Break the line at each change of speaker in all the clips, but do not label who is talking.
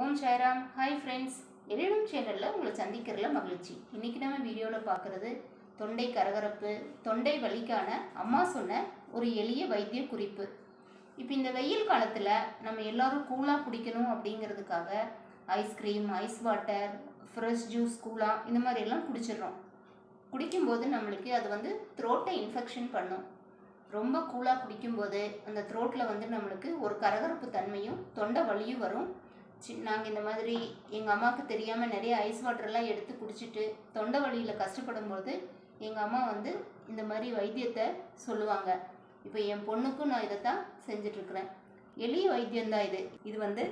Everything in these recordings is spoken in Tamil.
ஓம் சாய்ராம். ஹாய் ஃப்ரெண்ட்ஸ் எழிலும் சேனலில் உங்களை சந்திக்கிறதுல மகிழ்ச்சி. இன்றைக்கி நம்ம வீடியோவில் பார்க்குறது தொண்டை கரகரப்பு தொண்டை வலிக்கான அம்மா சொன்ன ஒரு எளிய வைத்திய குறிப்பு. இப்போ இந்த வெயில் காலத்தில் நம்ம எல்லோரும் கூலாக குடிக்கணும் அப்படிங்கிறதுக்காக ice cream ice water fresh juice கூலாக இந்த மாதிரி எல்லாம் குடிச்சிடுறோம். குடிக்கும்போது நம்மளுக்கு அது வந்து த்ரோட்டை இன்ஃபெக்ஷன் பண்ணும். ரொம்ப கூலாக குடிக்கும்போது அந்த த்ரோட்டில் வந்து நம்மளுக்கு ஒரு கரகரப்பு தன்மையும் தொண்டை வலியும் வரும். சி நாங்கள் இந்த மாதிரி எங்கள் அம்மாவுக்கு தெரியாமல் நிறைய ஐஸ் வாட்டர்லாம் எடுத்து குடிச்சிட்டு தொண்டை வலியில் கஷ்டப்படும்போது எங்கள் அம்மா வந்து இந்த மாதிரி வைத்தியத்தை சொல்லுவாங்க. இப்போ என் பொண்ணுக்கும் நான் இதை தான் செஞ்சிட்ருக்குறேன். எளிய வைத்தியம்தான் இது. இது வந்து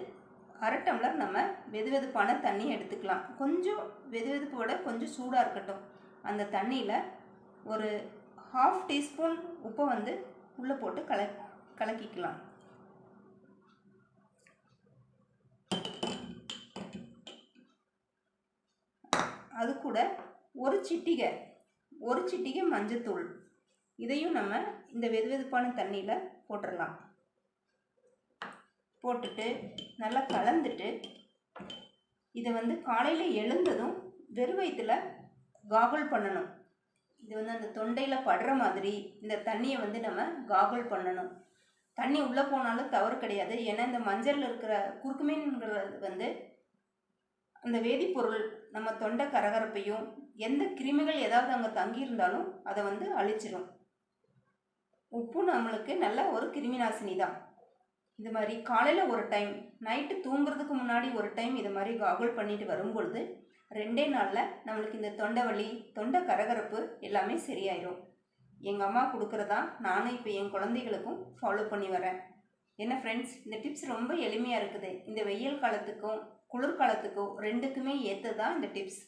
அரை டம்ளர் நம்ம வெது வெதுப்பான தண்ணி எடுத்துக்கலாம். கொஞ்சம் வெது வெதுப்போட கொஞ்சம் சூடாக இருக்கட்டும். அந்த தண்ணியில் ஒரு ஹாஃப் டீஸ்பூன் உப்பை வந்து உள்ளே போட்டு கல கலக்கிக்கலாம். அது கூட ஒரு சிட்டிகை ஒரு சிட்டிகை மஞ்சத்தூள். இதையும் நம்ம இந்த வெது வெதுப்பான தண்ணியில் போட்டுடலாம் போட்டுட்டு நல்லா கலந்துட்டு இதை வந்து காலையில் எழுந்ததும் வெறும் வயிற்றுல காகுல் பண்ணணும். இது வந்து அந்த தொண்டையில் படுற மாதிரி இந்த தண்ணியை வந்து நம்ம காகுல் பண்ணணும். தண்ணி உள்ளே போனாலும் தவறு கிடையாது. ஏன்னா இந்த மஞ்சளில் இருக்கிற குறுக்குமீன்கிறது வந்து அந்த வேதிப்பொருள் நம்ம தொண்டை கரகரப்பையும் எந்த கிருமிகள் ஏதாவது அங்கே தங்கியிருந்தாலும் அதை வந்து அழிச்சிடும் உப்பு நம்மளுக்கு நல்ல ஒரு கிருமி நாசினி தான். இது மாதிரி காலையில் ஒரு டைம் நைட்டு தூங்குறதுக்கு முன்னாடி ஒரு டைம் இது மாதிரி காகுல் பண்ணிட்டு வரும்பொழுது ரெண்டே நாளில் நம்மளுக்கு இந்த தொண்டை வலி தொண்டை கரகரப்பு எல்லாமே சரியாயிடும் எங்கள் அம்மா கொடுக்குறதா நானும் இப்போ என் குழந்தைகளுக்கும் ஃபாலோ பண்ணி வரேன். என்ன ஃப்ரெண்ட்ஸ் இந்த டிப்ஸ் ரொம்ப எளிமையாக இருக்குது. இந்த வெயில் காலத்துக்கும் குளிர்காலத்துக்கும் ரெண்டுக்குமே ஏற்றதான் இந்த டிப்ஸ்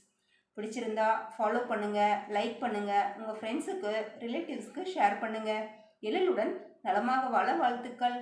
பிடிச்சிருந்தா ஃபாலோ பண்ணுங்கள் லைக் பண்ணுங்கள் உங்கள் ஃப்ரெண்ட்ஸுக்கு ரிலேட்டிவ்ஸ்க்கு ஷேர் பண்ணுங்கள் எழிலுடன் நலமாக வாழ வாழ்த்துக்கள்.